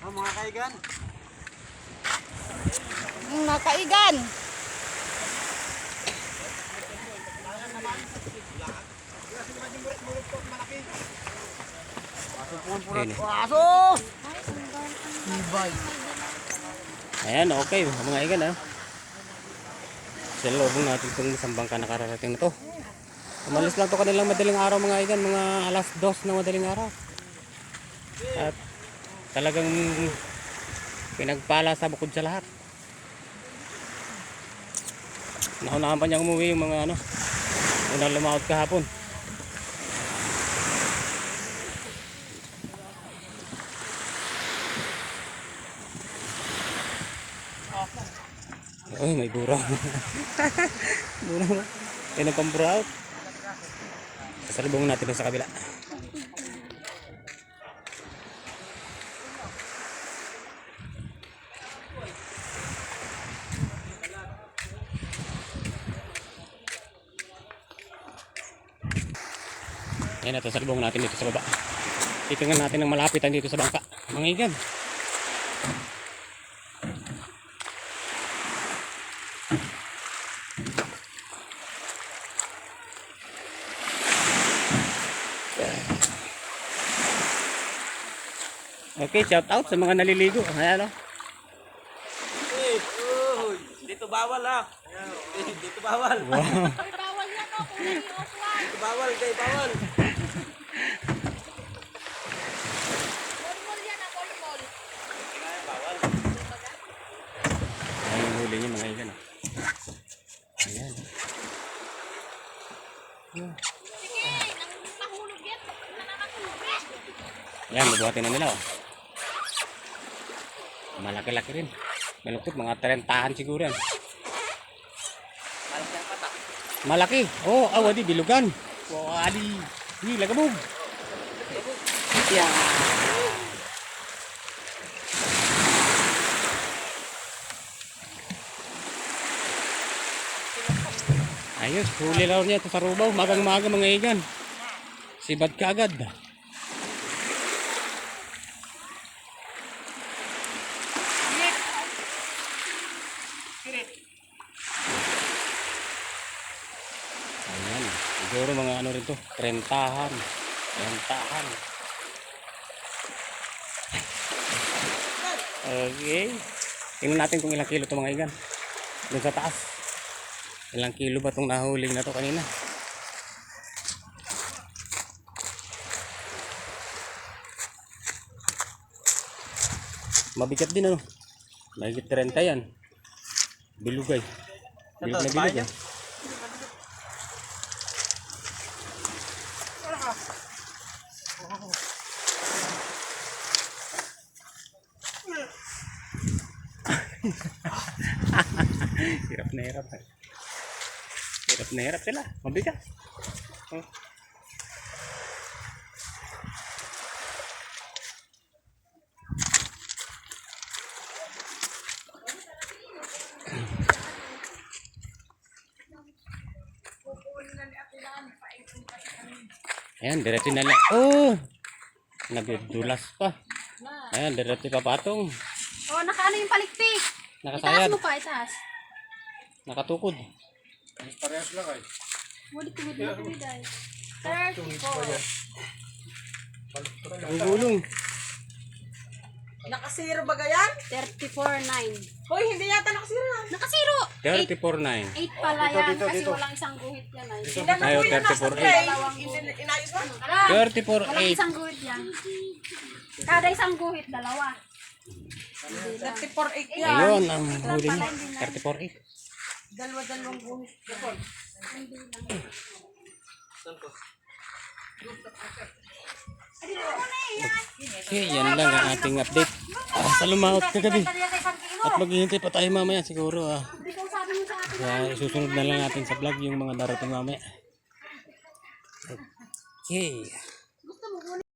Oh, mga kaigan. Yung nakaigan. Ayun. Aso! Ayan, okay. Mga igan ha. Sa loobong natin itong isang bangka nakararating na to. Umalis lang to kanilang madaling araw mga igan. Mga alas dos ng madaling araw. At talagang pinagpala sa bukod sa lahat. Naunahan pa niya umuwi yung mga ano. Unang lumahod kahapon. Ay, may. Gura mo. Yan ang pamburaot. Sasalubong natin sa kabila. Yan ito, salubong natin dito sa baba. Titingnan natin ng malapitan dito sa bangka. Mga igan. Okay, shout out sa mga naliligo. Ayan o. Eh, uy, dito bawal ha. Eh, dito bawal. Wow. Bawal yan o, Oswald. Dito bawal, kay bawal. Bolbol yan ah, bolbol. Bawal. Ayan yung huli niya mga igan. oh. Ayan. Sige, nang nahulog yan. Mabuhatin na nila oh. Malaki-laki rin. Maluktot, mga 30 siguro yan. Malaki. Oh, awa di bilugan. Wow, adi. Ni lagabog. Yan. Ayos, huli lang niya ito sa rubaw. Magang-maga mga igan. Sibad ka agad. Ayan. Siguro mga ano rin to. Trentahan. Trentahan. Okay. Tingnan natin kung ilang kilo to mga igan. Doon sa taas. Ilang kilo ba itong nahuling na to kanina? Mabigat din ano. Mahigit 30 yan. Bilugay. Bilug na bilug. ah. hirap na hirap. eh. Hirap na hirap sila. Mabigat. Oh. Ayan, diretso na lang. Oh! Nagdudulas pa. Ayan, diretso pa patong. Oh, nakaano yung palikpik. Itaas Nakasayad. mo pa, itaas. Nakatukod. Parehas lang ay. Wali tugod na tugod ay. 34. Ang gulong. Nakasiro ba yan? 34.9. Hoy, hindi yata nakasiro yan. Nakasiro! 34.9. 8 pala yan kasi walang isang guhit yan ay. Ilan na Ayaw, po yung nasa 34.8. tray? In- Inayos mo? Wala. 34.8. Walang isang guhit yan. Kada isang guhit, dalawa. 34.8 yan. Ayun, ang huli niya. 34.8. Dalawa-dalawang buhit. Okay, yan lang ang ating update. Ah, sa lumahot kagabi. At maghihintay pa tayo mamaya siguro. Ah. Kaya isusunod na lang natin sa vlog yung mga darating mamaya. Okay.